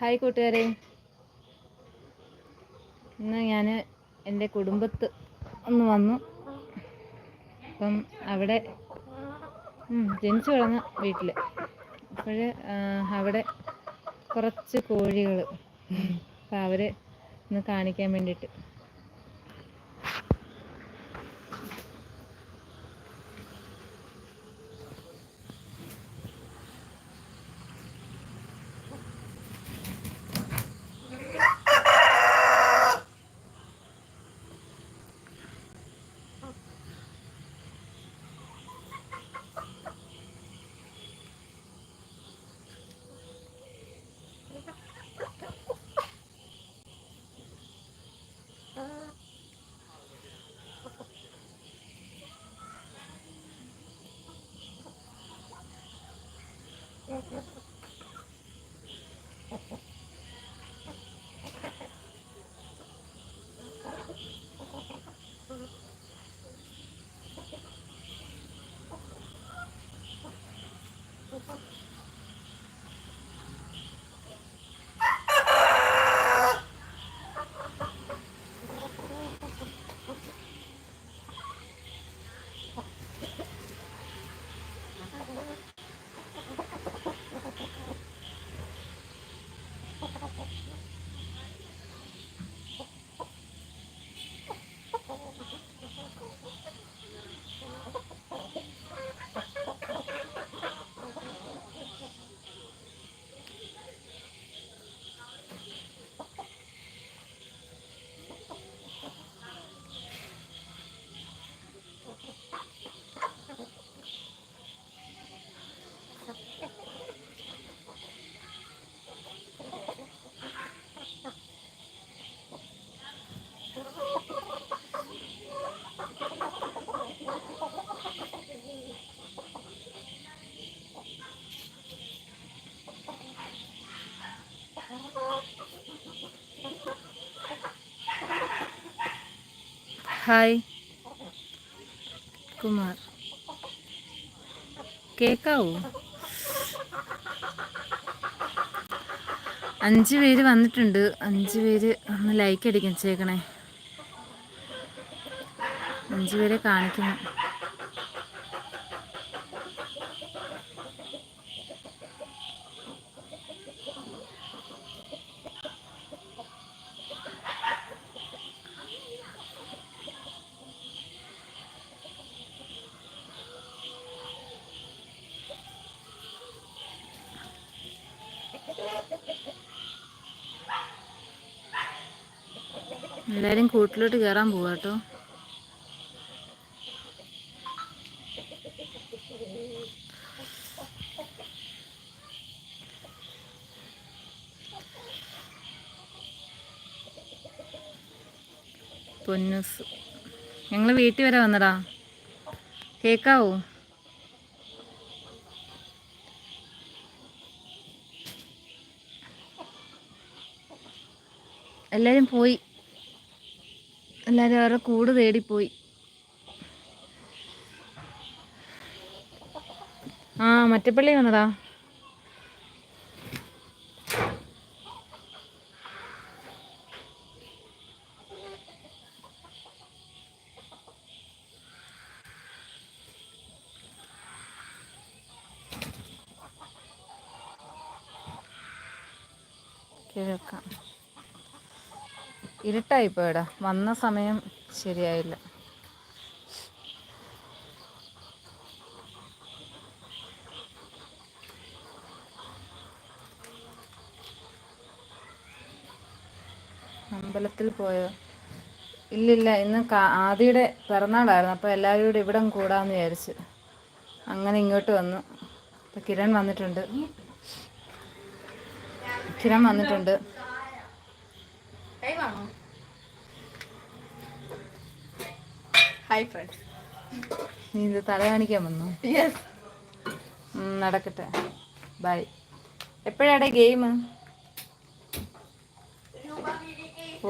Hi കൂട്ടുകാരെ. ഇന്ന് ഞാൻ എന്റെ കുടുംബത്ത് ഒന്ന് വന്നു. അപ്പം അവിടെ ജനിച്ചു വളർന്ന വീട്ടിൽ അപ്പോൾ അവിടെ കുറച്ച് കോഴികൾ അപ്പം അവരെ ഒന്ന് കാണിക്കാൻ വേണ്ടിയിട്ട്. ഹായ് കുമാർ കേക്കാവോ? അഞ്ച് പേര് വന്നിട്ടുണ്ട്. അഞ്ച് പേര് ഒന്ന് ലൈക്ക് അടിക്കാൻ ചേക്കണേ അഞ്ച് പേരെ കാണിക്കുന്നു. എല്ലാവരും കൂട്ടിലോട്ട് കയറാൻ പോവാട്ടോ പൊന്നൂസ്. ഞങ്ങൾ വീട്ടിൽ വരെ വന്നടാ. കേക്കാവോ? എല്ലാവരും പോയി. എല്ലാവരും അവരുടെ കൂട് തേടിപ്പോയി. ആ മറ്റപ്പള്ളി വന്നതാ. കേൾക്കാം ഇരുട്ടായിപ്പോയടാ. വന്ന സമയം ശരിയായില്ല. അമ്പലത്തിൽ പോയോ? ഇല്ലില്ല ഇന്ന് ആദിയുടെ പിറന്നാളായിരുന്നു. അപ്പോൾ എല്ലാവരും കൂടെ ഇവിടെ കൂടാമെന്ന് വിചാരിച്ച്. അങ്ങനെ ഇങ്ങോട്ട് വന്നു. അപ്പോൾ കിരൺ വന്നിട്ടുണ്ട്. കിരൺ വന്നിട്ടുണ്ട്. ഹായ് ഫ്രണ്ട്സ് നീ ഇത് തല കാണിക്കാൻ വന്നു? യെസ് നടക്കട്ടെ. ബൈ എപ്പോഴാടെ ഗെയിം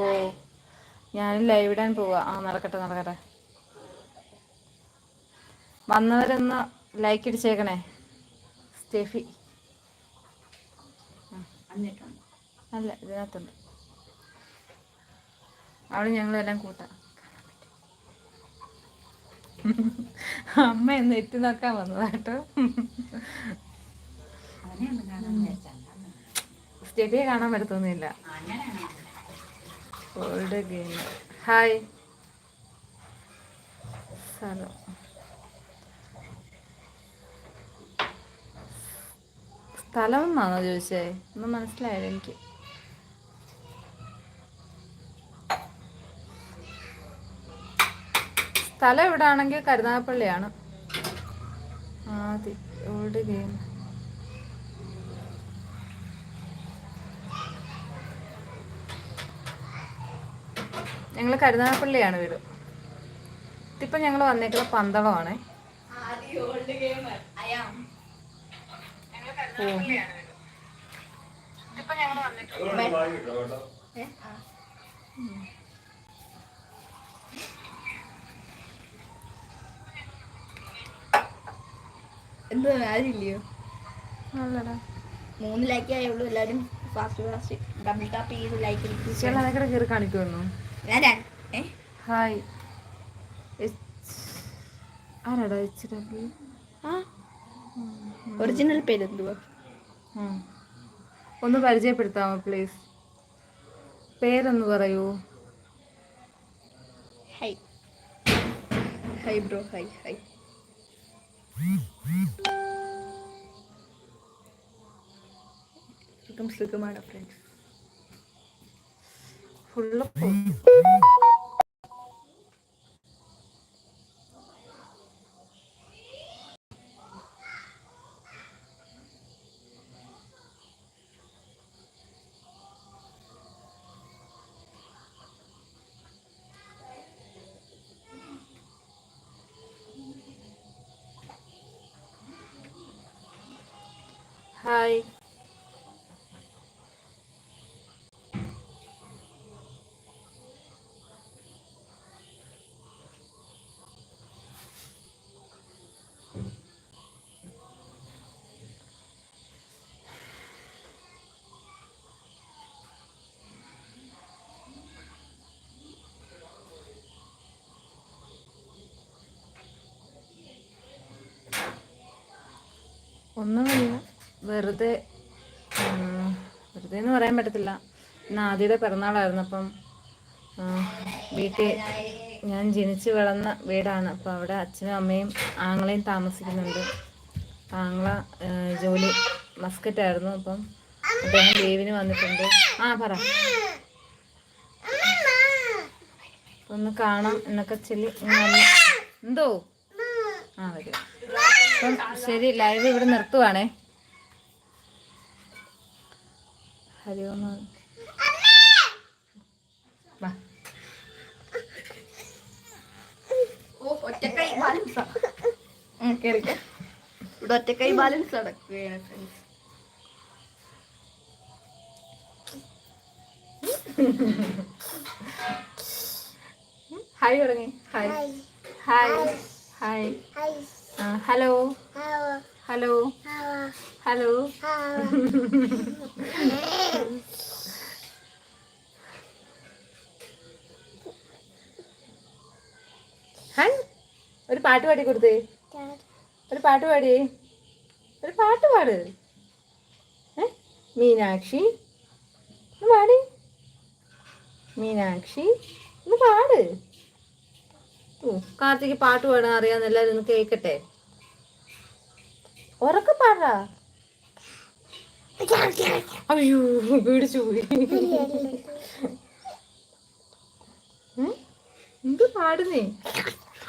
ഓ ഞാൻ ലൈവ് ഇടാൻ പോവാ. ആ നടക്കട്ടെ നടക്കട്ടെ. വന്നവരൊന്ന് ലൈക്ക് ഇടിച്ചേക്കണേ. സ്റ്റെഫി. അല്ല ഇതിനകത്തുണ്ട്. അവിടെ ഞങ്ങളെല്ലാം കൂട്ടാം. അമ്മ എന്ന് എത്തി നോക്കാൻ വന്നതാട്ടോ സ്റ്റഡിയെ കാണാൻ പറ്റത്തൊന്നുമില്ല. ഓൾഡ് ഗെയിം ഹായ് സ്ഥലം സ്ഥലം എന്നാണോ ചോദിച്ചേ? ഒന്നും മനസ്സിലായില്ല എനിക്ക്. സ്ഥലം ഇവിടെ ആണെങ്കിൽ കരുനാഗപ്പള്ളിയാണ് ആദ്യ ഓൾഡ് ഗെയിം ഞങ്ങൾ കരുനാഗപ്പള്ളിയാണ് വീട്. ഇതിപ്പോൾ ഞങ്ങൾ വന്നേക്കുന്ന പന്തളമാണേ എന്ത് ആരില്ലയോ മൂന്ന് ലൈക്ക് ആയുള്ളൂ എല്ലാരും ഫാസ്റ്റ് ഫാസ്റ്റ് ഡബിൾ ടാപ്പ് ചെയ്ത് ലൈക്ക് കയറി കാണിക്കുമെന്നു ഞാൻ. ഹായ് ആരാടാ എച്ച് ഡബ്ല്യു ഒറിജിനൽ പേര് എന്തുവാ ഒന്ന് പരിചയപ്പെടുത്താമോ പ്ലീസ് പേരൊന്ന് പറയൂ. Hi hi bro hi hi സുഖം സുഖമാണ് ഫ്രണ്ട്സ് hai Onlar ya. വെറുതെ വെറുതെ എന്ന് പറയാൻ പറ്റത്തില്ല. ഇന്ന് ആദ്യത്തെ പിറന്നാളായിരുന്നു. അപ്പം വീട്ടിൽ ഞാൻ ജനിച്ച് വളർന്ന വീടാണ്. അപ്പോൾ അവിടെ അച്ഛനും അമ്മയും ആങ്ങളെയും താമസിക്കുന്നുണ്ട്. ആങ്ങള ജോലി മസ്കറ്റായിരുന്നു. അപ്പം അദ്ദേഹം ലീവിന് വന്നിട്ടുണ്ട്. ആ പറ. ഒന്ന് കാണാം എന്നൊക്കെ ചൊല്ലി. എന്തോ? ആ വരും. അപ്പം ശരി ലൈവ് ഇവിടെ നിർത്തുവാണേ. ഹരി ഓം വാ. ഓ ഒറ്റക്കൈ ബാലൻസ് കേറിക്ക ഇവിടെ ഒറ്റക്കൈ ബാലൻസ് നടക്കുകയാണ് ഫ്രണ്ട്സ് ഹായ് തുടങ്ങി hi hi hi hello hello hello ഒരു പാട്ട് പാടി കൊടുത്തേ. ഒരു പാട്ട് പാടി. ഒരു പാട്ട് പാട്. മീനാക്ഷി ഒന്ന് പാടി. മീനാക്ഷി ഒന്ന് പാട്. ഓ കാർത്തിക്ക് പാട്ട് പാടാൻ അറിയാന്ന് എല്ലാവരും ഒന്ന് കേൾക്കട്ടെ ഉറക്കെ പാടാ. അയ്യോ പേടിച്ചു പോയി? എന്ത് പാടുന്നേ?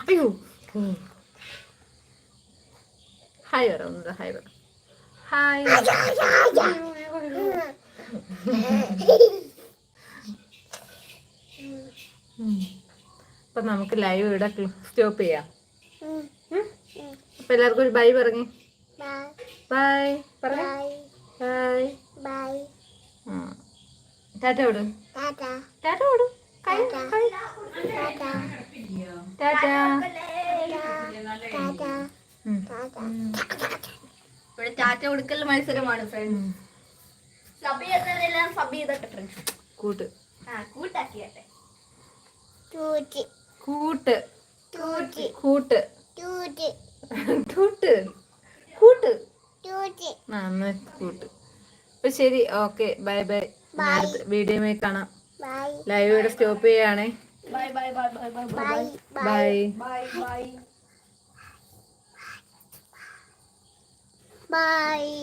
അയ്യോ. ഹായ് ഒന്ന് ഹായ് പറ ഹായ്. അപ്പൊ നമുക്ക് ലൈവ് ഇവിടെ സ്റ്റോപ്പ് ചെയ്യാം? അപ്പൊ എല്ലാവർക്കും ഒരു ബൈ പറഞ്ഞേ ബൈ പറഞ്ഞേ ബൈ ആ. ടാറ്റ വിടും. ടാറ്റ വിടും. കൈ കൈ. ടാറ്റ ഉം. ഇവിടെ ടാറ്റ കൊടുക്കൽ മത്സരമാണ് ഫ്രണ്ട്സ് സബ് ചെയ്യുന്നവരെല്ലാം സബ് ചെയ്തോട്ടെ ഫ്രണ്ട്സ് കൂട്ട്. ആ കൂട്ടാക്കിയട്ടെ. കൂട്ട്. കൂട്ട്. കൂട്ട് കൂട്ട് കൂട്ട് അപ്പൊ ശരി ഓക്കെ ബൈ ബൈ. വീഡിയോയിൽ കാണാം. ബൈ. ലൈവ് ഇവിടെ stop ചെയ്യുകയാണേ bye bye bye bye. Bye. Bye. Bye bye. Bye.